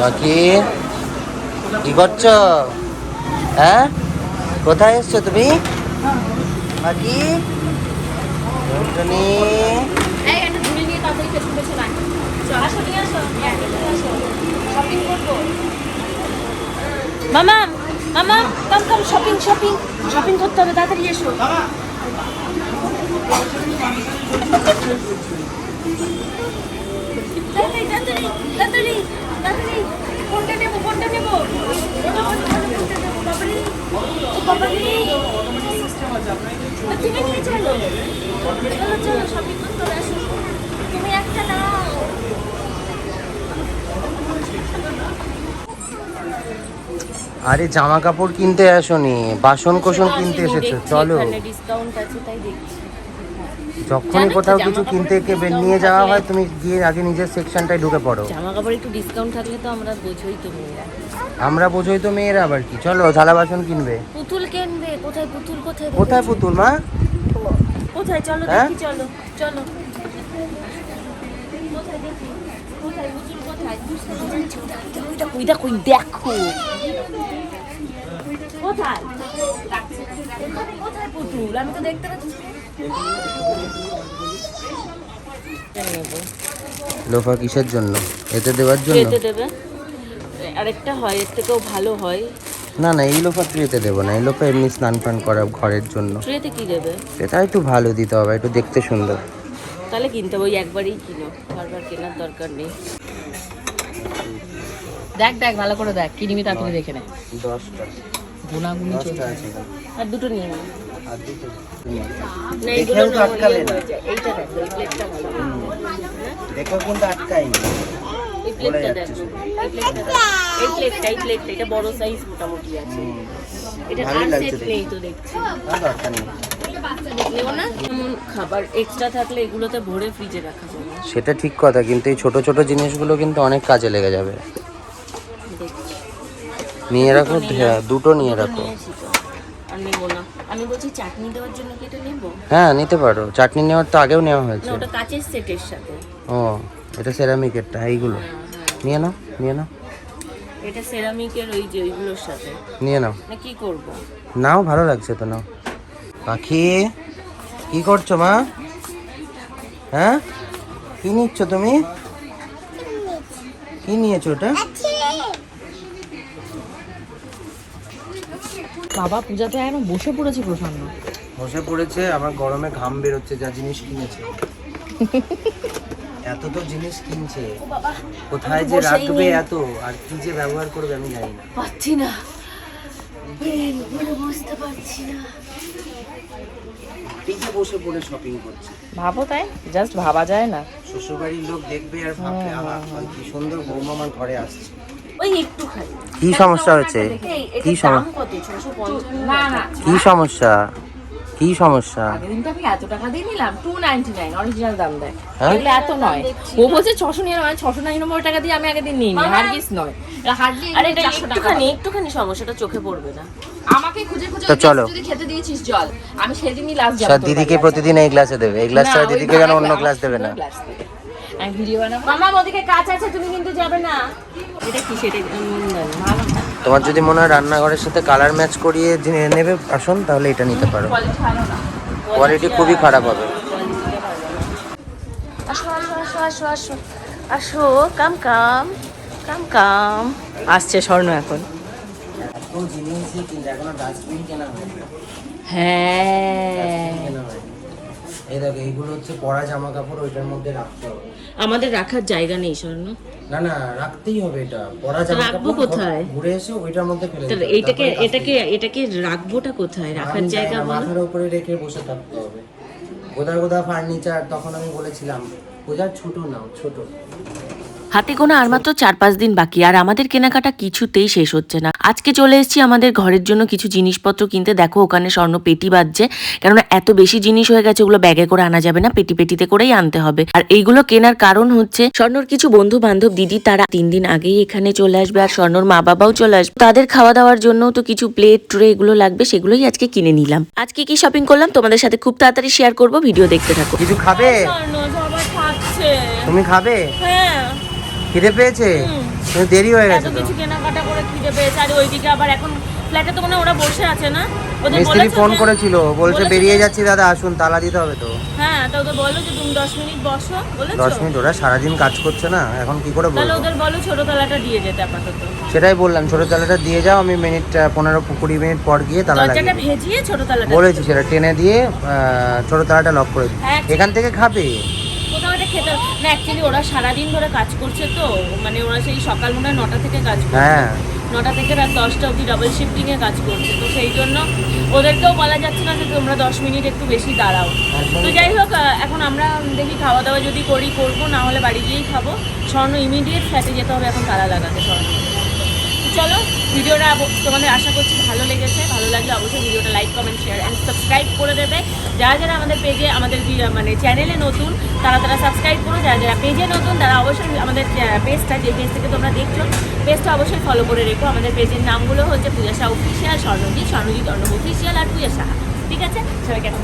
কাকি, কি করছ? হ্যাঁ? কোথায় এসছো তুমি? করব। মামা মামা come come shopping shopping shopping করতে হবে, তাড়াতাড়ি এসো। তুমি নিয়ে চলো। চলো চলো শপিং করতে আসো। তুমি একটা নাও। আরে জামা কাপড় কিনতে আসোনি বাসন কোসন কিনতে এসেছ চলো। ডিসকাউন্ট আছে তাই দেখছি। যখনই কোথাও কিছু কিনতে কে নিয়ে যাওয়া হয় তুমি গিয়ে আগে নিজের সেকশনটায় ঢুকে পড়ো। জামা কাপড় একটু ডিসকাউন্ট থাকলে তো আমরা বোঝোই তো মেয়েরা। আমরা বোঝোই তো মেয়েরা আবার কি? চলো থালা বাসন কিনবে। পুতুল কিনবে। কোথায় পুতুল কোথায় কোথায় পুতুল মা? কোথায়? চলো হ্যাঁ? দেখি চলো চলো। কোথায় দেখি। কোথায়? কোথায় পুতুল? আমি তো দেখতে পাচ্ছি। লোফা কিসের জন্য? এতে দেওয়ার জন্য? এতে দেবে। আরেকটা হয় এর থেকেও ভালো হয়। না না এই লোফা ট্রেতে দেবো না। এই লোফা এমনি স্নান পান করা ঘরের জন্য। ট্রেতে কি দেবে? সেটা একটু ভালো দিতে হবে একটু দেখতে সুন্দর। তাহলে কিনতে হবে ওই একবারই কিনো। বারবার কেনার দরকার নেই। দেখ দেখ ভালো করে দেখ। কি নিবি তাড়াতাড়ি দেখে নে। দশটা। আর দুটো নিয়ে নে আর দুটো। দেখেও তো আটকালে না। এইটা দেখো এই প্লেটটা ভালো। দেখো কোনটা আটকায়নি। এই প্লেটটা দেখো এই প্লেটটা এই প্লেটটা এটা বড় সাইজ মোটামুটি আছে। এটা আর সেট নেই তো দেখছি। আর দরকার নেই। নেব না? এমন খাবার এক্সট্রা থাকলে এগুলোতে ভরে ফ্রিজে রাখা যাবে। সেটা ঠিক কথা কিন্তু এই ছোট ছোট জিনিসগুলো কিন্তু অনেক কাজে লেগে যাবে। নিয়ে রাখো দুটো হ্যাঁ, দুটো নিয়ে রাখো। নিয়েছি তো। আর নেব না। আমি বলছি চাটনি দেওয়ার জন্য কি এটা নেব? হ্যাঁ নিতে পারো। চাটনি নেওয়ার তো আগেও নেওয়া হয়েছে। ওটা কাচের সেটের সাথে। ও এটা সেরামিকেরটা এইগুলো। হ্যাঁ, হ্যাঁ। নিয়ে নাও নিয়ে নাও। এটা সেরামিকের ওই যে ওইগুলোর সাথে। নিয়ে নাও। না কি করব? নাও ভালো লাগছে তো নাও। পাখি কি করছ মা? হ্যাঁ? কি নিচ্ছ তুমি? কি নিয়েছো ওটা? বাবা পূজাতে এখন বসে পড়েছে প্রসন্ন। বসে পড়েছে আবার গরমে ঘাম বেরোচ্ছে যা জিনিস কিনেছে। এত তো জিনিস কিনছে। কোথায় যে রাখবে এত? আর কি যে ব্যবহার করবে আমি জানি না। পাচ্ছি না। বুঝতে পারছি না। বসে পড়ে শপিং করছে। ভাবো তাই জাস্ট ভাবা যায় না। শ্বশুরবাড়ির লোক দেখবে আর ভাববে আহা কি সুন্দর বৌমা আমার ঘরে আসছে। ওই একটু খাই কি সমস্যা হয়েছে? কি সমস্যা? না না। কি সমস্যা? কি সমস্যা? আগের আমি এত টাকা দিয়ে নিলাম টু নাইনটি নাইন অরিজিনাল দাম দেয় হ্যাঁ? এগুলো এত নয়। ও বলছে ছশো ছশো নিরানব্বই টাকা দিয়ে আমি আগের দিন নিই নি নয়। হার্ডলি আর এটা একটুখানি একটুখানি সমস্যাটা চোখে পড়বে না। আমাকে খুঁজে খুঁজে তো চলো। যদি খেতে দিয়েছিস জল। আমি সেদিনই লাস্ট যাব দিদিকে প্রতিদিন এই গ্লাসে দেবে। এই গ্লাস না, ছাড়া ওই দিদিকে যেন অন্য গ্লাস, দেবে না। আমি ভিডিও বানাবো? মামা ওদিকে কাজ আছে তুমি কিন্তু যাবে না। এটা কি সেটা ভালো তোমার যদি মনে হয় রান্নাঘরের সাথে কালার ম্যাচ করিয়ে নেবে আসুন তাহলে এটা নিতে পারো। কোয়ালিটি খুবই খারাপ হবে। আসো আসো আসো আসো আসো। কাম কাম কাম কাম। আসছে স্বর্ণ এখন। হ্যাঁ। এই দেখো এইগুলো হচ্ছে পরা জামা কাপড় ওইটার মধ্যে রাখতে হবে। আমাদের রাখার জায়গা নেই স্বর্ণ। না না রাখতেই হবে এটা। পরা জামা রাখব কোথায়? ঘুরে এসে ওইটার মধ্যে ফেলে তাহলে হবে। এটাকে এটাকে এটাকে রাখবোটা কোথায়? রাখার জায়গা বলো। মাথার উপরে রেখে বসে থাকতে হবে। গোদা গোদা ফার্নিচার তখন আমি বলেছিলাম পূজার ছোট নাও ছোট। হাতে গোনা আর মাত্র চার পাঁচ দিন বাকি আর আমাদের কেনাকাটা কিছুতেই শেষ হচ্ছে না। আজকে চলে এসেছি আমাদের ঘরের জন্য কিছু জিনিসপত্র কিনতে। দেখো ওখানে স্বর্ণ পেটি বাজছে কেননা এত বেশি জিনিস হয়ে গেছে ওগুলো ব্যাগে করে আনা যাবে না পেটি পেটিতে করেই আনতে হবে। আর এইগুলো কেনার কারণ হচ্ছে স্বর্ণর কিছু বন্ধু বান্ধব দিদি তারা তিন দিন আগেই এখানে চলে আসবে আর স্বর্ণর মা বাবাও চলে আসবে। তাদের খাওয়া দাওয়ার জন্য তো কিছু প্লেট ট্রে এগুলো লাগবে সেগুলোই আজকে কিনে নিলাম। আজকে কি শপিং করলাম? তোমাদের সাথে খুব তাড়াতাড়ি শেয়ার করব ভিডিও দেখতে থাকো। কিছু খাবে? স্বর্ণ সবাই খাচ্ছে। তুমি খাবে? হ্যাঁ। খিদে পেয়েছে? দেরি হয়ে গেছে কিছু কেনাকাটা করে খিদে পেয়েছে আর ওইদিকে আবার এখন ফ্ল্যাটে তো মনে ওরা বসে আছে না? মিস্ত্রি ফোন করেছিল বলছে বেরিয়ে যাচ্ছি দাদা আসুন তালা দিতে হবে তো। হ্যাঁ তো ওদের বলো যে তুমি দশ মিনিট বসো বলেছ? দশ মিনিট ওরা সারাদিন কাজ করছে না এখন কি করে তাহলে ওদের বলো ছোট তলাটা দিয়ে যেতে আপাতত। সেটাই বললাম ছোট তালাটা দিয়ে যাও আমি মিনিট আহ, পনেরো কুড়ি মিনিট পর গিয়ে তালা দরজাটা লাগিয়ে দিই। ভেজিয়ে ছোট তলাটা বলেছি সেটা টেনে দিয়ে ছোট তালাটা লক করে দিই। হ্যাঁ, এখান থেকে খাবে? খেতে না অ্যাকচুয়ালি ওরা সারাদিন ধরে কাজ করছে তো মানে ওরা সেই সকাল মনে হয় নটা থেকে কাজ করছে। হ্যাঁ। নটা থেকে রাত দশটা অবধি ডাবল শিফটিংয়ে কাজ করছে তো সেই জন্য ওদেরকেও বলা যাচ্ছে না যে তোমরা দশ মিনিট একটু বেশি দাঁড়াও। তো যাই হোক এখন আমরা দেখি খাওয়া দাওয়া যদি করি করব না হলে বাড়ি গিয়েই খাব। স্বর্ণ ইমিডিয়েট ফ্ল্যাটে যেতে হবে এখন তালা লাগাতে স্বর্ণ। চলো ভিডিওটা তোমাদের আশা করছি ভালো লেগেছে, ভালো লাগলে অবশ্যই ভিডিওটা like comment share and subscribe করে দেবে। যারা যারা আমাদের পেজে আমাদের মানে চ্যানেলে নতুন, তারা তারা সাবস্ক্রাইব করো। যারা যারা পেজে নতুন, তারা অবশ্যই আমাদের পেজটা যে পেজ থেকে তোমরা দেখছ পেজটা অবশ্যই ফলো করে রেখো। আমাদের পেজের নামগুলো হচ্ছে পূজা শাহ অফিসিয়াল স্বর্ণজিৎ স্বর্ণজিৎ অর্ণব অফিসিয়াল আর পূজা সাহা। ঠিক আছে? সবাইকে এখন